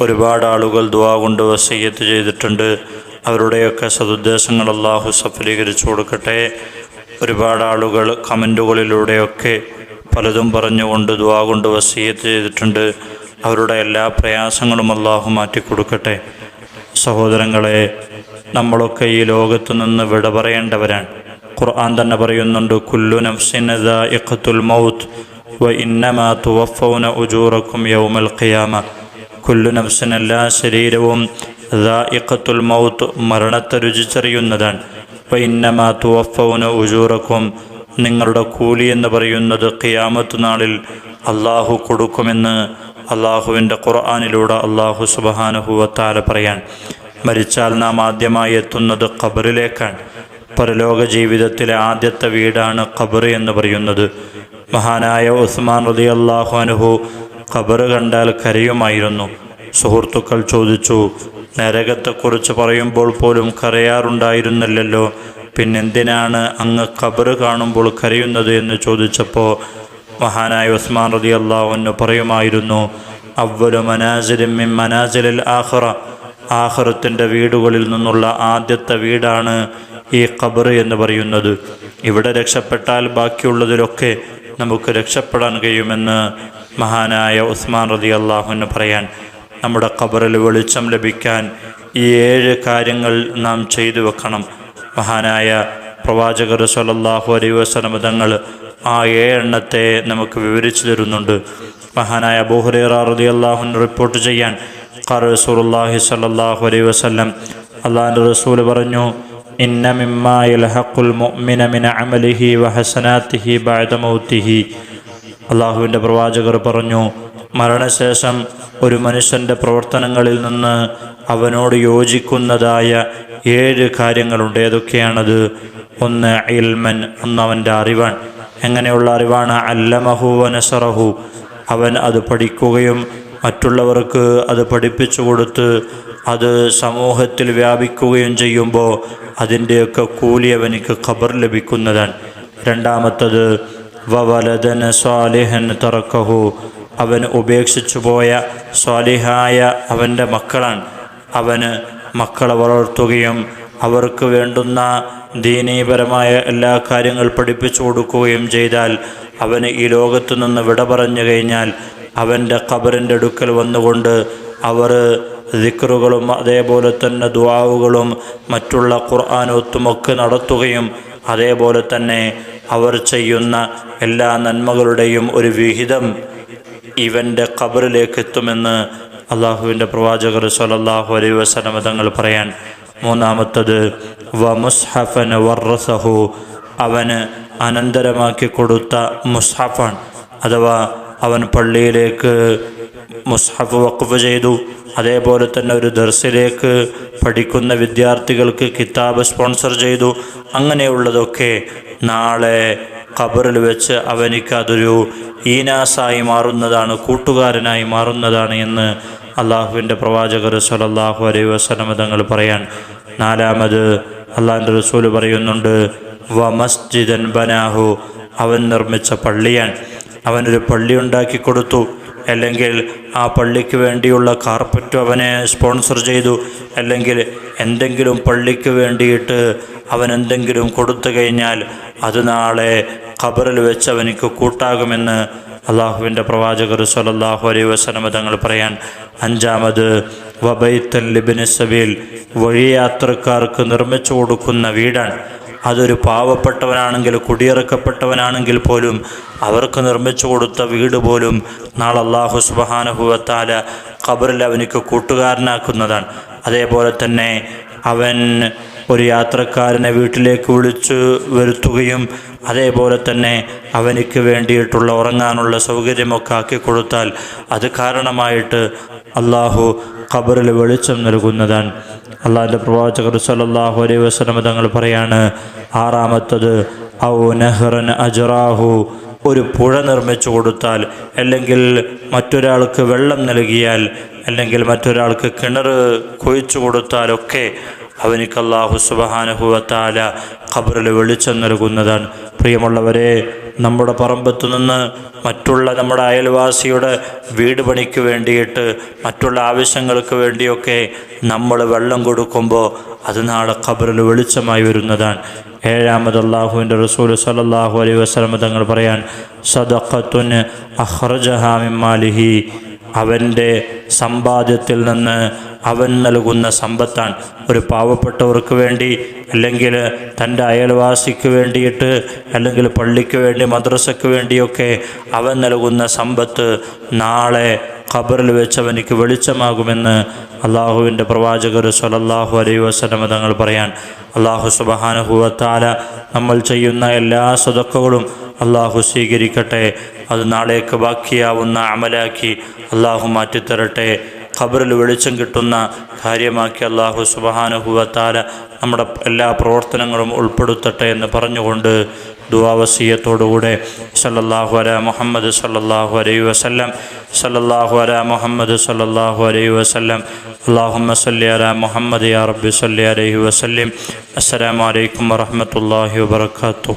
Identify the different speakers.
Speaker 1: ഒരുപാട് ആളുകൾ ദുവാ കൊണ്ട് വസയ്യത്ത് ചെയ്തിട്ടുണ്ട്. അവരുടെയൊക്കെ സതുദ്ദേശങ്ങൾ അള്ളാഹു സഫലീകരിച്ചു കൊടുക്കട്ടെ. ഒരുപാട് ആളുകൾ കമന്റുകളിലൂടെയൊക്കെ പലതും പറഞ്ഞുകൊണ്ട് ദുവാ കൊണ്ട് വസീയത്ത് ചെയ്തിട്ടുണ്ട്. അവരുടെ എല്ലാ പ്രയാസങ്ങളും അള്ളാഹു മാറ്റിക്കൊടുക്കട്ടെ സഹോദരങ്ങളെ നമ്മളൊക്കെ ഈ ലോകത്തു നിന്ന് വിട പറയേണ്ടവരാണ്. ഖുർആൻ തന്നെ പറയുന്നുണ്ട് കുല്ലു നഫ്സിൻ മൗത്ത് വ ഇന്നമാ തുവഫൗന ഉജൂറക്കും യൗമൽ ഖിയാമ. കുല്ലു നഫ്സിൻ ശരീരവും ദാഇഖത്തുൽ മൗത്ത് മരണത്തെ രുചിച്ചറിയുന്നതാണ്. വ ഇന്നമാ തുവഫൗന ഉജൂറക്കും നിങ്ങളുടെ കൂലി എന്ന് പറയുന്നത് ഖിയാമത്ത് നാളിൽ അള്ളാഹു കൊടുക്കുമെന്ന് അള്ളാഹുവിന്റെ ഖുർആാനിലൂടെ അള്ളാഹു സുബഹാനുഹുവത്താല പറയാൻ മരിച്ചാൽ നാം ആദ്യമായി എത്തുന്നത് ഖബറിലേക്കാണ്. പരലോക ജീവിതത്തിലെ ആദ്യത്തെ വീടാണ് ഖബർ എന്ന് പറയുന്നത്. മഹാനായ ഉസ്മാൻ റതി അള്ളാഹു അനുഹു ഖബർ കണ്ടാൽ കരയുമായിരുന്നു. സുഹൃത്തുക്കൾ ചോദിച്ചു നരകത്തെക്കുറിച്ച് പറയുമ്പോൾ പോലും കരയാറുണ്ടായിരുന്നില്ലല്ലോ. പിന്നെന്തിനാണ് അങ്ങ് ഖബറ് കാണുമ്പോൾ കരയുന്നത്? എന്ന് ചോദിച്ചപ്പോൾ മഹാനായ ഉസ്മാൻ റതി അള്ളാഹുവിന് പറയുമായിരുന്നു അവലു മനാസിലിൻ മനാസിലിൽ ആഹ്റ ആഹ്റത്തിന്റെ വീടുകളിൽ നിന്നുള്ള ആദ്യത്തെ വീടാണ് ഈ ഖബർ എന്ന് പറയുന്നത്. ഇവിടെ രക്ഷപ്പെട്ടാൽ ബാക്കിയുള്ളതിലൊക്കെ നമുക്ക് രക്ഷപ്പെടാൻ കഴിയുമെന്ന് മഹാനായ ഉസ്മാൻ റതി അള്ളാഹുവിന് പറയാൻ നമ്മുടെ ഖബറിൽ വെളിച്ചം ലഭിക്കാൻ ഈ ഏഴ് കാര്യങ്ങൾ നാം ചെയ്തു വെക്കണം. മഹാനായ പ്രവാചകർ സലല്ലാഹു അലൈഹി വസ്ലം തങ്ങൾ ആ ഏഴെണ്ണത്തെ നമുക്ക് വിവരിച്ചു തരുന്നുണ്ട്. മഹാനായ അബൂഹുറൈറ റളിയല്ലാഹു അൻഹു റിപ്പോർട്ട് ചെയ്യാൻ ഖാർ റസൂലുള്ളാഹി സ്വല്ലല്ലാഹു അലൈഹി വസല്ലം അള്ളാഹിന്റെ റസൂൽ പറഞ്ഞു ഇന്ന മിമ്മാ യൽഹഖുൽ മുഅ്മിന മിൻ عمله وحسناته ബഅദ മൗതിഹി അള്ളാഹുവിന്റെ പ്രവാചകർ പറഞ്ഞു മരണശേഷം ഒരു മനുഷ്യന്റെ പ്രവർത്തനങ്ങളിൽ നിന്ന് അവനോട് യോജിക്കുന്നതായ ഏഴ് കാര്യങ്ങളുണ്ട്. ഏതൊക്കെയാണത്? ഒന്ന് ഇൽമൻ ഒന്ന് അവന്റെ അറിവാണ്. എങ്ങനെയുള്ള അറിവാണ്? അല്ലമഹു വനസറഹു അവൻ അത് പഠിക്കുകയും മറ്റുള്ളവർക്ക് അത് പഠിപ്പിച്ചു കൊടുത്ത് അത് സമൂഹത്തിൽ വ്യാപിക്കുകയും ചെയ്യുമ്പോൾ അതിന്റെയൊക്കെ കൂലി അവനിക്ക് ഖബർ ലഭിക്കുന്നതാണ്. രണ്ടാമത്തത് വവലദന സ്വാലിഹൻ തറക്കഹു. അവൻ ഉപേക്ഷിച്ചു പോയ സ്വാലിഹായ അവന്റെ മക്കളാണ്. അവന് മക്കളെ വളർത്തുകയും അവർക്ക് വേണ്ടുന്ന ദീനീപരമായ എല്ലാ കാര്യങ്ങൾ പഠിപ്പിച്ചു കൊടുക്കുകയും ചെയ്താൽ അവന് ഈ ലോകത്തു നിന്ന് വിട പറഞ്ഞു കഴിഞ്ഞാൽ അവന്റെ ഖബറിന്റെ അടുക്കൽ വന്നുകൊണ്ട് അവർ ദിക്റുകളും അതേപോലെ തന്നെ ദുവാവുകളും മറ്റുള്ള ഖുർആാനൊത്തുമൊക്കെ നടത്തുകയും അതേപോലെ തന്നെ അവർ ചെയ്യുന്ന എല്ലാ നന്മകളുടെയും ഒരു വിഹിതം ഇവന്റെ ഖബറിലേക്ക് എത്തുമെന്ന് അള്ളാഹുവിന്റെ പ്രവാചകർ സലല്ലാഹു അലൈ വസലമ തങ്ങൾ പറയാൻ. മൂന്നാമത്തത് വ മുസ്ഹഫൻ വർറസഹു അവന് അനന്തരമാക്കി കൊടുത്ത മുസ്ഹഫാൻ അഥവാ അവൻ പള്ളിയിലേക്ക് മുസ്ഹഫ് വഖഫ് ചെയ്തു. അതേപോലെ തന്നെ ഒരു ദർസിലേക്ക് പഠിക്കുന്ന വിദ്യാർത്ഥികൾക്ക് കിതാബ് സ്പോൺസർ ചെയ്തു. അങ്ങനെയുള്ളതൊക്കെ നാളെ ഖബറിൽ വെച്ച് അവനിക്ക് അതൊരു ഈനാസായി മാറുന്നതാണ് കൂട്ടുകാരനായി മാറുന്നതാണ് എന്ന് അള്ളാഹുവിന്റെ പ്രവാചകർ സലല്ലാഹു അലൈ വസ്ലമ തങ്ങൾ പറയാൻ. നാലാമത് അള്ളാഹിന്റെ റസൂൽ പറയുന്നുണ്ട് വ മസ്ജിദൻ ബനാഹു അവൻ നിർമ്മിച്ച പള്ളിയാൻ അവനൊരു പള്ളി ഉണ്ടാക്കി കൊടുത്തു. അല്ലെങ്കിൽ ആ പള്ളിക്ക് വേണ്ടിയുള്ള കാർപ്പറ്റ് അവനെ സ്പോൺസർ ചെയ്തു. അല്ലെങ്കിൽ എന്തെങ്കിലും പള്ളിക്ക് വേണ്ടിയിട്ട് അവൻ എന്തെങ്കിലും കൊടുത്തു കഴിഞ്ഞാൽ അത് നാളെ ഖബറിൽ വെച്ച് അവനിക്ക് കൂട്ടാകുമെന്ന് അള്ളാഹുവിന്റെ പ്രവാചകർ സലല്ലാഹു അലൈ വസ്ലമ തങ്ങൾ പറയാൻ അഞ്ചാമത് വബൈത്തൽ ലിബിന് സബീൽ വഴിയാത്രക്കാർക്ക് നിർമ്മിച്ചു കൊടുക്കുന്ന വീടാണ്. അതൊരു പാവപ്പെട്ടവനാണെങ്കിൽ കുടിയിറക്കപ്പെട്ടവനാണെങ്കിൽ പോലും അവർക്ക് നിർമ്മിച്ചു കൊടുത്ത വീട് പോലും നാളെ അള്ളാഹു സുബഹാനുഭവത്താല ഖബറിൽ അവനിക്ക് കൂട്ടുകാരനാക്കുന്നതാണ്. അതേപോലെ തന്നെ അവൻ ഒരു യാത്രക്കാരനെ വീട്ടിലേക്ക് വിളിച്ചു വരുത്തുകയും അതേപോലെ തന്നെ അവനിക്ക് വേണ്ടിയിട്ടുള്ള ഉറങ്ങാനുള്ള സൗകര്യമൊക്കെ ആക്കി കൊടുത്താൽ അത് കാരണമായിട്ട് അള്ളാഹു ഖബറിൽ വെളിച്ചം നൽകുന്നതാണ് അള്ളാഹിന്റെ പ്രവാചകർ സലല്ലാഹു അലൈ വസ്ലമ തങ്ങൾ പറയാണ് ആറാമത്തത് ഔ നെഹ്റൻ അജറാഹു. ഒരു പുഴ നിർമ്മിച്ചു കൊടുത്താൽ അല്ലെങ്കിൽ മറ്റൊരാൾക്ക് വെള്ളം നൽകിയാൽ അല്ലെങ്കിൽ മറ്റൊരാൾക്ക് കിണർ കുഴിച്ചു കൊടുത്താലൊക്കെ അവനിക്ക് അള്ളാഹു ഖബറിൽ വെളിച്ചം നൽകുന്നതാണ് പ്രിയമുള്ളവരെ നമ്മുടെ പറമ്പത്ത് നിന്ന് മറ്റുള്ള നമ്മുടെ അയൽവാസിയുടെ വീട് പണിക്ക് വേണ്ടിയിട്ട് മറ്റുള്ള ആവശ്യങ്ങൾക്ക് വേണ്ടിയൊക്കെ നമ്മൾ വെള്ളം കൊടുക്കുമ്പോൾ അത് നാളെ ഖബറിൽ വെളിച്ചമായി വരുന്നതാണ്. ഏഴാമത് അള്ളാഹുവിന്റെ റസൂൽ സലല്ലാഹു അലൈഹി വസ്ലമ തങ്ങൾ പറയാൻ സദഖത്തുൻ അഹ്റജഹാമിമാലിഹി അവന്റെ സമ്പാദ്യത്തിൽ നിന്ന് അവൻ നൽകുന്ന സമ്പത്താണ് ഒരു പാവപ്പെട്ടവർക്ക് വേണ്ടി അല്ലെങ്കിൽ തന്റെ അയൽവാസിക്ക് വേണ്ടിയിട്ട് അല്ലെങ്കിൽ പള്ളിക്ക് വേണ്ടി മദ്രസയ്ക്ക് വേണ്ടിയൊക്കെ അവൻ നൽകുന്ന സമ്പത്ത് നാളെ ഖബറിൽ വെച്ച് അവനിക്ക് വെളിച്ചമാകുമെന്ന് അള്ളാഹുവിന്റെ പ്രവാചകർ സലല്ലാഹു അലൈ വസ്ലമ തങ്ങൾ പറയാൻ അള്ളാഹു സുബഹാനുഹുവത്താല നമ്മൾ ചെയ്യുന്ന എല്ലാ സ്വതക്കകളും അള്ളാഹു സ്വീകരിക്കട്ടെ. അത് നാളേക്ക് ബാക്കിയാവുന്ന അമലാക്കി അള്ളാഹു മാറ്റിത്തരട്ടെ. ഖബറിൽ വെളിച്ചം കിട്ടുന്ന കാര്യമാക്കി അള്ളാഹു സുബഹാനുഹുവത്താല നമ്മുടെ എല്ലാ പ്രവർത്തനങ്ങളും ഉൾപ്പെടുത്തട്ടെ എന്ന് പറഞ്ഞുകൊണ്ട് ദുവാവസീയത്തോടുകൂടെ സല്ലല്ലാഹു അല മുഹമ്മദ് സല്ലല്ലാഹു അലൈ വസല്ലം സല്ലല്ലാഹു അല മുഹമ്മദ് സല്ലല്ലാഹു അലൈ വസല്ലം അള്ളാഹുമ്മ സല്ലി അല മുഹമ്മദ് യാ റബ്ബി സല്ലി അലൈഹി വസല്ലം. അസ്സലാമു അലൈക്കും വറഹ്മത്തുള്ളാഹി വബറകാതുഹു.